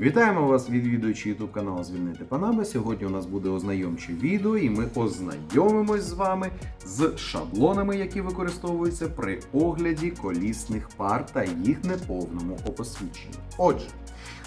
Вітаємо вас, відвідуючи YouTube каналу Звільнити Панаба. Сьогодні у нас буде ознайомче відео, і ми ознайомимось з вами з шаблонами, які використовуються при огляді колісних пар та їх неповному опосвідченні. Отже,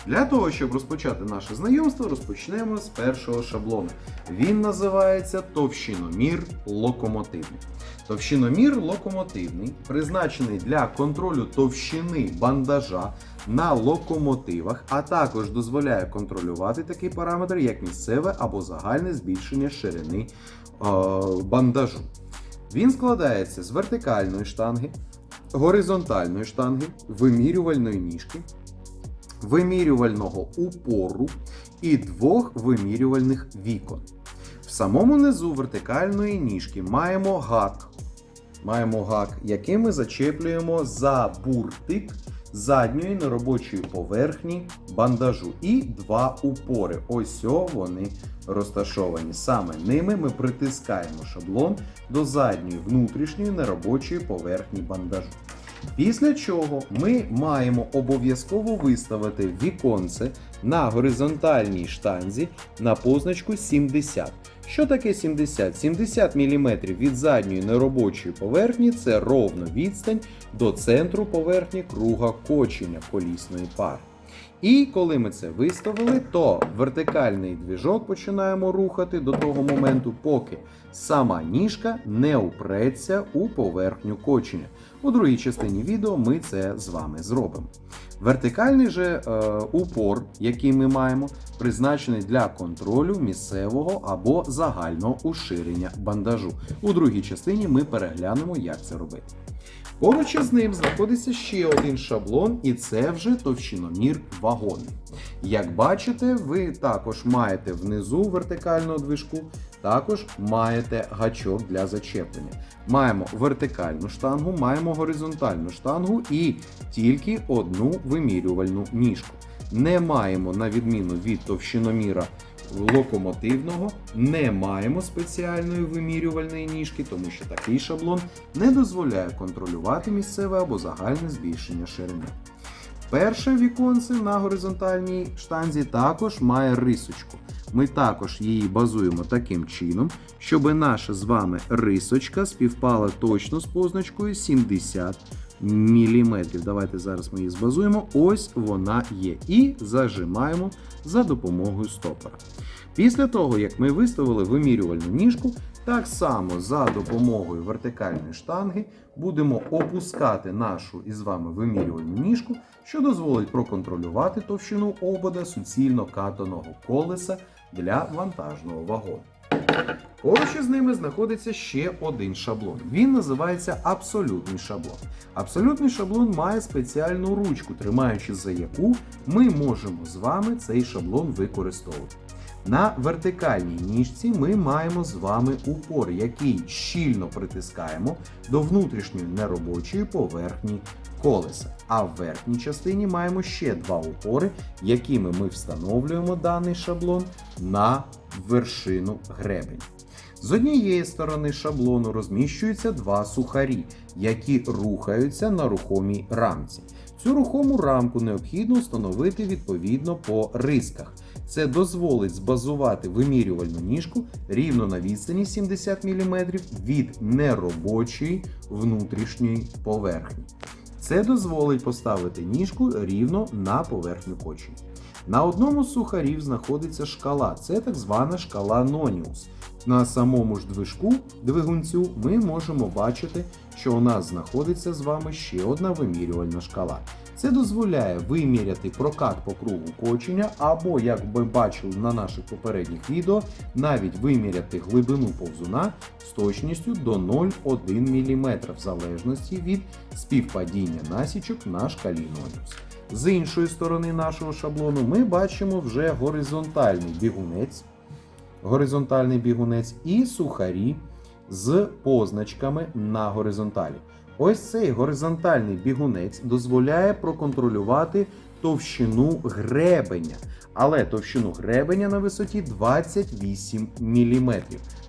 для того, щоб розпочати наше знайомство, розпочнемо з першого шаблону. Він називається товщиномір локомотивний. Товщиномір локомотивний призначений для контролю товщини бандажа на локомотивах, а також дозволяє контролювати такий параметр, як місцеве або загальне збільшення ширини е, бандажу. Він складається з вертикальної штанги, горизонтальної штанги, вимірювальної ніжки, вимірювального упору і двох вимірювальних вікон. В самому низу вертикальної ніжки маємо гак. Маємо гак, який ми зачеплюємо за буртик задньої неробочої поверхні бандажу. І два упори. Ось вони розташовані. Саме ними ми притискаємо шаблон до задньої внутрішньої неробочої поверхні бандажу. Після чого ми маємо обов'язково виставити віконце на горизонтальній штанзі на позначку 70. Що таке 70? 70 мм від задньої неробочої поверхні це ровно відстань до центру поверхні круга кочення колісної пари. І коли ми це виставили, то вертикальний двіжок починаємо рухати до того моменту, поки сама ніжка не упреться у поверхню кочення. У другій частині відео ми це з вами зробимо. Вертикальний же е, упор, який ми маємо, призначений для контролю місцевого або загального уширення бандажу. У другій частині ми переглянемо, як це робити. Поруч із ним знаходиться ще один шаблон, і це вже товщиномір вагони. Як бачите, ви також маєте внизу вертикального движку, також маєте гачок для зачеплення. Маємо вертикальну штангу, маємо горизонтальну штангу і тільки одну вимірювальну ніжку. Не маємо, на відміну від товщиноміра локомотивного, не маємо спеціальної вимірювальної ніжки, тому що такий шаблон не дозволяє контролювати місцеве або загальне збільшення ширини. Перше віконце на горизонтальній штанзі також має рисочку. Ми також її базуємо таким чином, щоб наша з вами рисочка співпала точно з позначкою 70 мм. Давайте зараз ми її збазуємо. Ось вона є. І зажимаємо за допомогою стопора. Після того, як ми виставили вимірювальну ніжку, так само за допомогою вертикальної штанги будемо опускати нашу із вами вимірювальну ніжку, що дозволить проконтролювати товщину обода суцільно катаного колеса для вантажного вагону. Поруч із ними знаходиться ще один шаблон. Він називається абсолютний шаблон. Абсолютний шаблон має спеціальну ручку, тримаючи за яку ми можемо з вами цей шаблон використовувати. На вертикальній ніжці ми маємо з вами упор, який щільно притискаємо до внутрішньої неробочої поверхні колеса. А в верхній частині маємо ще два упори, якими ми встановлюємо даний шаблон на вершину гребень. З однієї сторони шаблону розміщуються два сухарі, які рухаються на рухомій рамці. Цю рухому рамку необхідно встановити відповідно по рисках. Це дозволить збазувати вимірювальну ніжку рівно на відстані 70 мм від неробочої внутрішньої поверхні. Це дозволить поставити ніжку рівно на поверхню кочення. На одному з сухарів знаходиться шкала, це так звана шкала Ноніус. На самому ж движку двигунцю ми можемо бачити, що у нас знаходиться з вами ще одна вимірювальна шкала. Це дозволяє виміряти прокат по кругу кочення, або, як ви бачили на наших попередніх відео, навіть виміряти глибину повзуна з точністю до 0,1 мм в залежності від співпадіння насічок на шкалі Ноніус. З іншої сторони нашого шаблону ми бачимо вже горизонтальний бігунець, горизонтальний бігунець і сухарі з позначками на горизонталі. Ось цей горизонтальний бігунець дозволяє проконтролювати товщину гребеня. Але товщину гребеня на висоті 28 мм.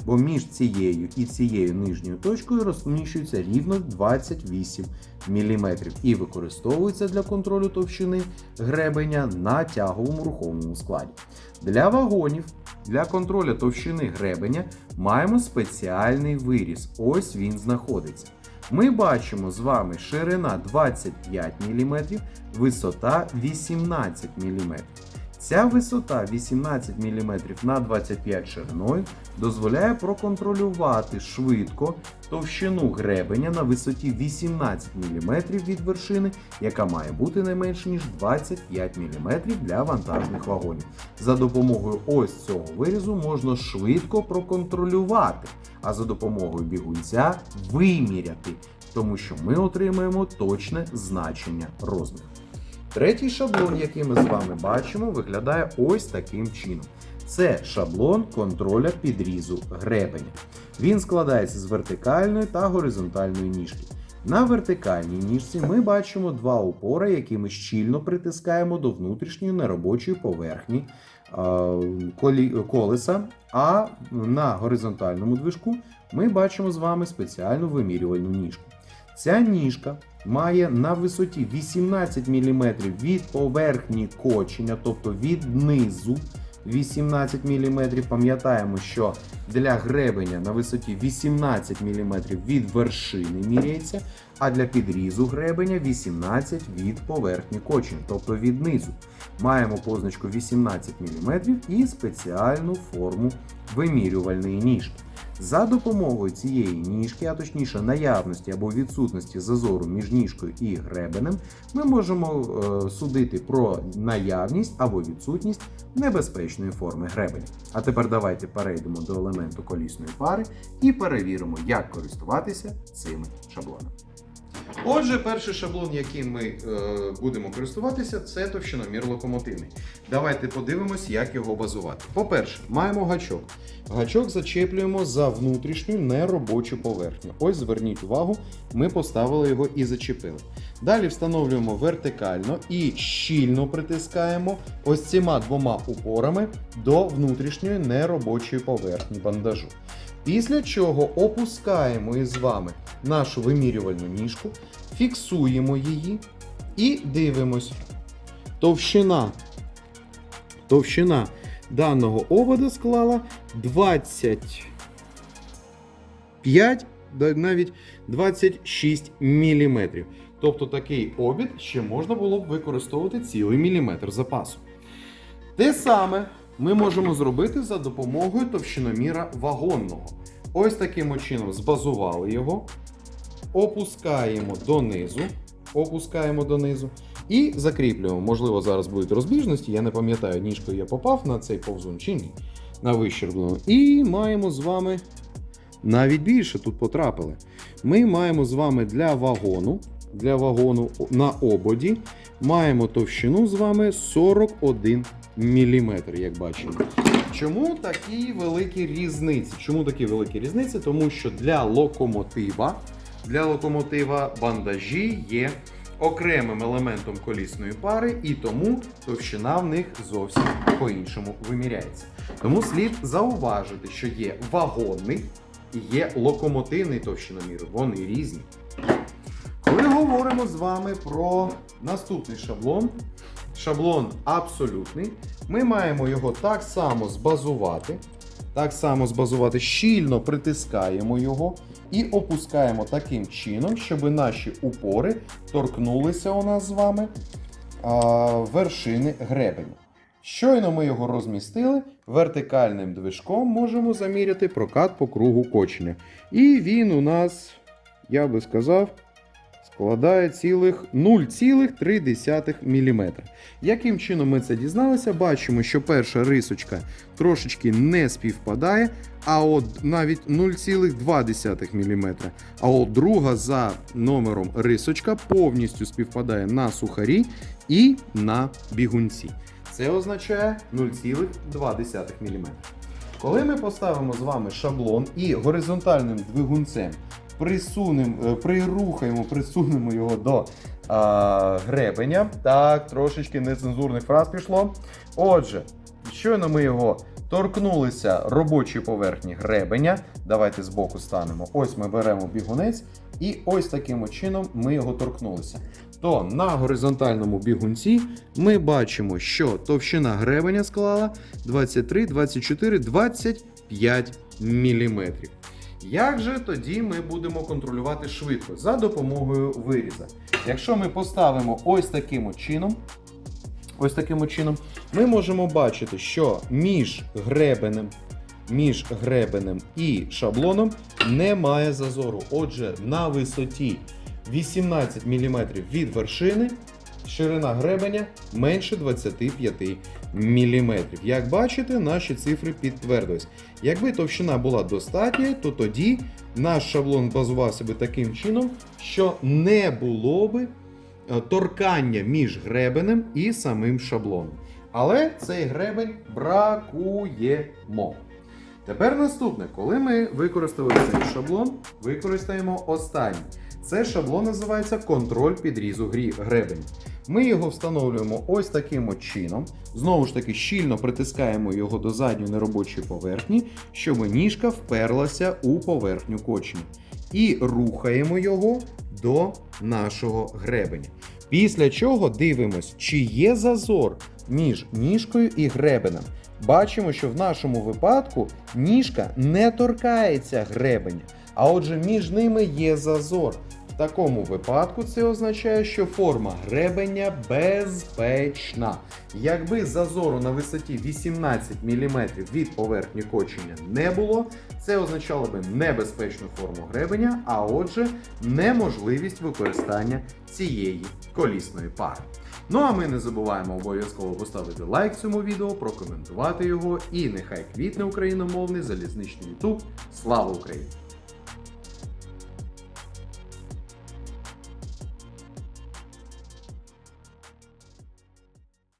Бо між цією і цією нижньою точкою розміщується рівно 28 мм і використовується для контролю товщини гребеня на тяговому рухомому складі. Для вагонів для контролю товщини гребеня маємо спеціальний виріз. Ось він знаходиться. Ми бачимо з вами ширина 25 мм, висота 18 мм. Ця висота 18 мм на 25 шириною дозволяє проконтролювати швидко товщину гребеня на висоті 18 мм від вершини, яка має бути не менше ніж 25 мм для вантажних вагонів. За допомогою ось цього вирізу можна швидко проконтролювати, а за допомогою бігунця виміряти, тому що ми отримаємо точне значення розміру. Третій шаблон, який ми з вами бачимо, виглядає ось таким чином. Це шаблон контроля підрізу гребеня. Він складається з вертикальної та горизонтальної ніжки. На вертикальній ніжці ми бачимо два упори, які ми щільно притискаємо до внутрішньої неробочої поверхні е, колеса. А на горизонтальному движку ми бачимо з вами спеціальну вимірювальну ніжку. Ця ніжка має на висоті 18 мм від поверхні кочення, тобто від низу 18 мм. Пам'ятаємо, що для гребеня на висоті 18 мм від вершини міряється, а для підрізу гребеня 18 від поверхні кочень, тобто від низу. Маємо позначку 18 мм і спеціальну форму вимірювальної ніжки. За допомогою цієї ніжки, а точніше наявності або відсутності зазору між ніжкою і гребенем, ми можемо е, судити про наявність або відсутність небезпечної форми гребеня. А тепер давайте перейдемо до елементу колісної пари і перевіримо, як користуватися цими шаблонами. Отже, перший шаблон, яким ми е, будемо користуватися, це товщиномір локомотивний. Давайте подивимось, як його базувати. По-перше, маємо гачок. Гачок зачеплюємо за внутрішню неробочу поверхню. Ось зверніть увагу, ми поставили його і зачепили. Далі встановлюємо вертикально і щільно притискаємо ось цими двома упорами до внутрішньої неробочої поверхні бандажу. Після чого опускаємо із вами нашу вимірювальну ніжку, фіксуємо її і дивимось. Товщина, товщина даного обода склала 25, навіть 26 мм. Тобто такий обід ще можна було б використовувати цілий міліметр запасу. Те саме ми можемо зробити за допомогою товщиноміра вагонного. Ось таким чином збазували його, опускаємо донизу, опускаємо донизу і закріплюємо. Можливо, зараз будуть розбіжності, я не пам'ятаю, ніжкою я попав на цей повзун чи ні. На вищерблену. І маємо з вами навіть більше тут потрапили. Ми маємо з вами для вагону, для вагону на ободі маємо товщину з вами 41 мм, як бачимо. Чому такі великі різниці? Чому такі великі різниці? Тому що для локомотива, для локомотива бандажі є окремим елементом колісної пари, і тому товщина в них зовсім по-іншому виміряється. Тому слід зауважити, що є вагонний і є локомотивний товщиномір. Вони різні. Коли говоримо з вами про наступний шаблон, шаблон абсолютний, ми маємо його так само збазувати. Так само збазувати, щільно притискаємо його і опускаємо таким чином, щоб наші упори торкнулися у нас з вами а, вершини гребеня. Щойно ми його розмістили, вертикальним движком можемо заміряти прокат по кругу кочення. І він у нас, я би сказав, складає цілих 0,3 мм. Яким чином ми це дізналися? Бачимо, що перша рисочка трошечки не співпадає, а от навіть 0,2 мм. А от друга за номером рисочка повністю співпадає на сухарі і на бігунці. Це означає 0,2 мм. Коли ми поставимо з вами шаблон і горизонтальним двигунцем присунемо, е, прирухаємо, присунемо його до а, гребеня. Так, трошечки нецензурних фраз пішло. Отже, щойно ми його торкнулися робочої поверхні гребеня. Давайте збоку станемо. Ось ми беремо бігунець, і ось таким чином ми його торкнулися. То на горизонтальному бігунці ми бачимо, що товщина гребеня склала 23, 24, 25 мм. Як же тоді ми будемо контролювати швидко за допомогою виріза? Якщо ми поставимо ось таким чином, ось таким чином, ми можемо бачити, що між гребенем, між гребенем і шаблоном немає зазору. Отже, на висоті 18 мм від вершини ширина гребеня менше 25 мм. Як бачите, наші цифри підтвердились. Якби товщина була достатня, то тоді наш шаблон базувався би таким чином, що не було би е, торкання між гребенем і самим шаблоном. Але цей гребень бракуємо. Тепер наступне, коли ми використали цей шаблон, використаємо останній. Це шаблон називається контроль підрізу гребеня. Ми його встановлюємо ось таким от чином. Знову ж таки, щільно притискаємо його до задньої неробочої поверхні, щоб ніжка вперлася у поверхню кочення. І рухаємо його до нашого гребеня. Після чого дивимось, чи є зазор між ніжкою і гребенем. Бачимо, що в нашому випадку ніжка не торкається гребеня, а отже, між ними є зазор. Такому випадку це означає, що форма гребеня безпечна. Якби зазору на висоті 18 мм від поверхні кочення не було, це означало би небезпечну форму гребеня, а отже, неможливість використання цієї колісної пари. Ну а ми не забуваємо обов'язково поставити лайк цьому відео, прокоментувати його і нехай квітне україномовний залізничний YouTube. Слава Україні!